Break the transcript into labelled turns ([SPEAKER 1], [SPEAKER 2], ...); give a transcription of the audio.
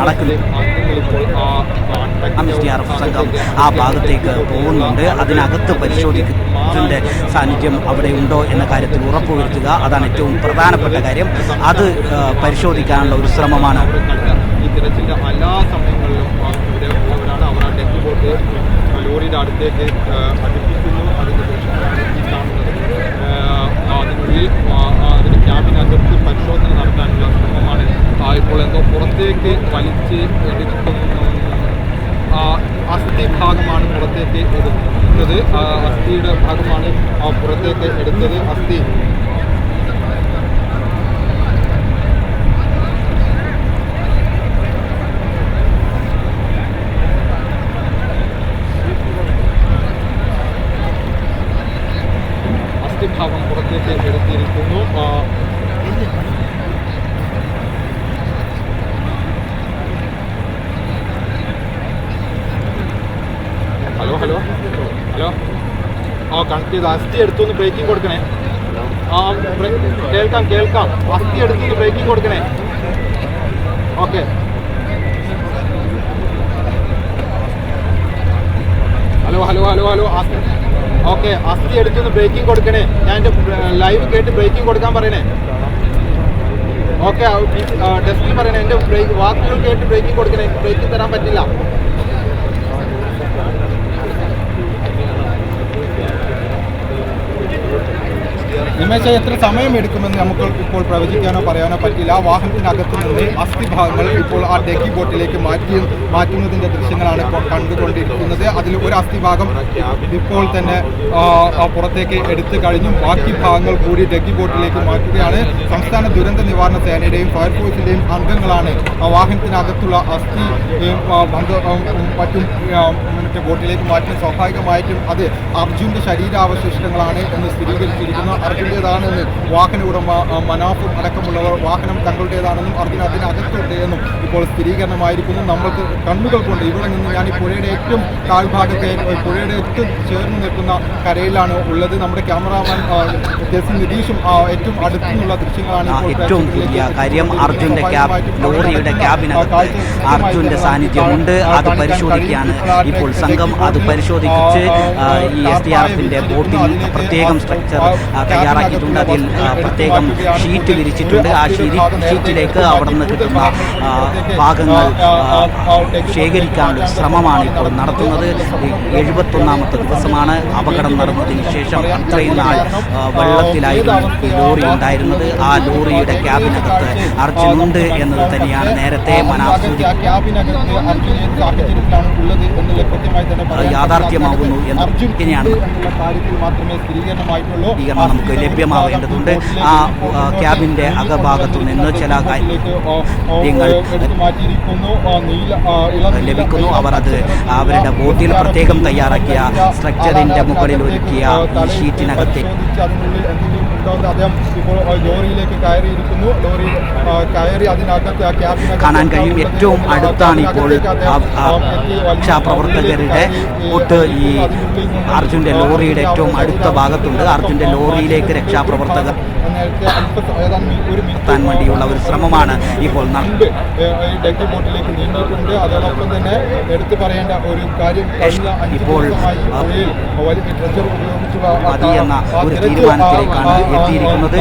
[SPEAKER 1] നടക്കുന്നത് എഫ് സംഘം ആ ഭാഗത്തേക്ക് പോകുന്നുണ്ട്. അതിനകത്ത് പരിശോധിക്കുന്നതിന്റെ സാന്നിധ്യം അവിടെ ഉണ്ടോ എന്ന കാര്യത്തിൽ ഉറപ്പുവരുത്തുക അതാണ് ഏറ്റവും പ്രധാനപ്പെട്ട കാര്യം. അത് പരിശോധിക്കാനുള്ള ഒരു ശ്രമമാണ്.
[SPEAKER 2] ലോറിയുടെ അടുത്തേക്ക് ആ, അടുപ്പിക്കുന്നു അതിന്റെ ദൃശ്യങ്ങളാണ് ഈ കാണുന്നത് ആ, അതിനുള്ളിൽ ആ, ആ, അതിന്റെ ക്യാബിനകത്ത് പരിശോധന നടത്താനുള്ള ശ്രമമാണ് ആ, ഇപ്പോൾ എന്തോ പുറത്തേക്ക് വലിച്ച് എടുക്കുന്നു. അസ്ഥി ഭാഗമാണ് പുറത്തേക്ക് എടുക്കുന്നത് അസ്ഥിയുടെ ഭാഗമാണ് പുറത്തേക്ക് എടുത്തത്. അസ്ഥി. അസ്ഥിഭാഗം പുറത്തേക്ക് എടുത്തിരിക്കുന്നു ആ, ഹലോ ഹലോ ഹലോ ആ കണക്ട് ചെയ്ത്. അസ്ഥി എടുത്തൊന്ന് ബ്രേക്കിംഗ് കൊടുക്കണേ. ആ കേൾക്കാം കേൾക്കാം. അസ്ഥി എടുത്തൊന്ന് ബ്രേക്കിംഗ് കൊടുക്കണേ. Okay hello hello hello hello okay അസ്ഥി എടുത്തൊന്ന് ബ്രേക്കിംഗ് കൊടുക്കണേ. ഞാൻ എന്റെ ലൈവ് കേട്ട് ബ്രേക്കിംഗ് കൊടുക്കാൻ പറയണേ. ഓക്കെ ഡെസ്റ്റിൽ പറയണേ. എന്റെ ബ്രേക്ക് വാക്കുകൾ കേട്ട് ബ്രേക്കിംഗ് കൊടുക്കണേ. ബ്രേക്കിംഗ് തരാൻ പറ്റില്ല. നിമേഷ എത്ര സമയം എടുക്കുമെന്ന് നമുക്ക് ഇപ്പോൾ പ്രവചിക്കാനോ പറയാനോ പറ്റില്ല. ആ വാഹനത്തിനകത്ത് നിന്ന് അസ്ഥിഭാഗങ്ങൾ ഇപ്പോൾ ആ ഡെക്കി ബോട്ടിലേക്ക് മാറ്റി മാറ്റുന്നതിന്റെ ദൃശ്യങ്ങളാണ് ഇപ്പോൾ കണ്ടുകൊണ്ടിരിക്കുന്നത്. അതിൽ ഒരു അസ്ഥിഭാഗം ഇപ്പോൾ തന്നെ പുറത്തേക്ക് എടുത്തു കഴിഞ്ഞു. ബാക്കി ഭാഗങ്ങൾ കൂടി ഡെക്കി ബോട്ടിലേക്ക് മാറ്റുകയാണ്. സംസ്ഥാന ദുരന്ത നിവാരണ സേനയുടെയും ഫയർഫോഴ്സിന്റെയും അംഗങ്ങളാണ് ആ വാഹനത്തിനകത്തുള്ള അസ്ഥി മറ്റും മറ്റേ ബോട്ടിലേക്ക് മാറ്റുന്നത്. സ്വാഭാവികമായിട്ടും അത് അർജുന്റെ ശരീരാവശിഷ്ടങ്ങളാണ് എന്ന് സ്ഥിരീകരിച്ചിരിക്കുന്നു. അർജുന്റേതാണെന്ന് വാഹന ഉടമ മനാഫും അടക്കമുള്ളവർ വാഹനം തങ്ങളുടേതാണെന്നും അർജുന അതിനകത്തുണ്ട് എന്നും ഇപ്പോൾ സ്ഥിരീകരണമായിരിക്കുന്നു. നമ്മൾക്ക് കണ്ണുകൾ കൊണ്ട് ഇവിടെ നിന്ന് ഞാൻ ഈ പുഴയുടെ ഏറ്റവും താഴ്ഭാഗത്തെ പുഴയുടെ ഏറ്റവും ചേർന്ന് നിൽക്കുന്ന കരയിലാണ് ഉള്ളത്. നമ്മുടെ ക്യാമറാമാൻ ആ, ജെസ്സി നിതീഷും ഏറ്റവും അടുത്തുനിന്നുള്ള ദൃശ്യങ്ങളാണ്
[SPEAKER 1] ഏറ്റവും പുതിയ കാര്യം അർജുന്റെ ക്യാബ് ലോറിയുടെ ക്യാബിനകത്ത് അർജുന്റെ സാന്നിധ്യമുണ്ട്. അത് പരിശോധിക്കുകയാണ്. ഇപ്പോൾ സംഘം അത് പരിശോധിച്ച് ഈ എസ് ഡി ആർ എഫിന്റെ ബോട്ടിൽ പ്രത്യേകം സ്ട്രക്ചർ ആ, തയ്യാറാക്കിയിട്ടുണ്ട്. അതിൽ പ്രത്യേകം ഷീറ്റ് വിരിച്ചിട്ടുണ്ട്. ആ ഷീരി ഷീറ്റിലേക്ക് അവിടെ നിന്ന് കിട്ടുന്ന ഭാഗങ്ങൾ ശേഖരിക്കാനുള്ള ശ്രമമാണ് ഇപ്പോൾ നടത്തുന്നത്. എഴുപത്തൊന്നാമത്തെ ദിവസമാണ് അപകടം നടന്നതിന് ശേഷം അത്രയും നാൾ വെള്ളത്തിലായിരുന്നു ഈ ലോറി ഉണ്ടായിരുന്നത്. ആ ലോറിയുടെ ക്യാബിനകത്ത് അർജുനുണ്ട് എന്നത് തന്നെയാണ് നേരത്തെ മനാഫ് യാഥാർത്ഥ്യമാകുന്നു എന്ന്
[SPEAKER 2] അർജുൻ
[SPEAKER 1] നമുക്ക്
[SPEAKER 2] എന്നുള്ള
[SPEAKER 1] ലഭ്യമാവേണ്ടതുണ്ട്. ആ ക്യാബിന്റെ അകഭാഗത്തു നിന്ന് ചില കാര്യങ്ങൾ ലഭിക്കുന്നു. അവർ അത് അവരുടെ ബോട്ടിൽ പ്രത്യേകം തയ്യാറാക്കിയ സ്ട്രക്ചറിന്റെ മുകളിൽ ഒരുക്കിയ ഷീറ്റിനകത്തെ
[SPEAKER 2] എന്തെങ്കിലും അദ്ദേഹം ഇപ്പോൾ ലോറിയിലേക്ക് കയറിയിരിക്കുന്നു ലോറി ആ, കയറി അതിനകത്ത് ആ ക്യാബിനകത്ത്
[SPEAKER 1] കാണാൻ കഴിയും ഏറ്റവും അടുത്താണ് ഇപ്പോൾ രക്ഷാപ്രവർത്തകരുടെ ഒട്ട് ഈ അർജുന്റെ ലോറിയുടെ ഏറ്റവും അടുത്ത ഭാഗത്തുണ്ട് അർജുന്റെ ലോറിയിലേക്ക് രക്ഷാപ്രവർത്തകർ എത്താൻ വേണ്ടിയുള്ള ഒരു ശ്രമമാണ് ഇപ്പോൾ
[SPEAKER 2] ഡെക്കി ബോട്ടിലേക്ക് നീങ്ങിയിട്ടുണ്ട് അതോടൊപ്പം തന്നെ എടുത്തു പറയേണ്ട ഒരു കാര്യം
[SPEAKER 1] ഇപ്പോൾ,
[SPEAKER 2] വലിയ ട്രഷർ ഉപയോഗിച്ചുള്ള
[SPEAKER 1] മതി എന്ന ഒരു തീരുമാനത്തിലേക്കാണ് എത്തിയിരിക്കുന്നത്.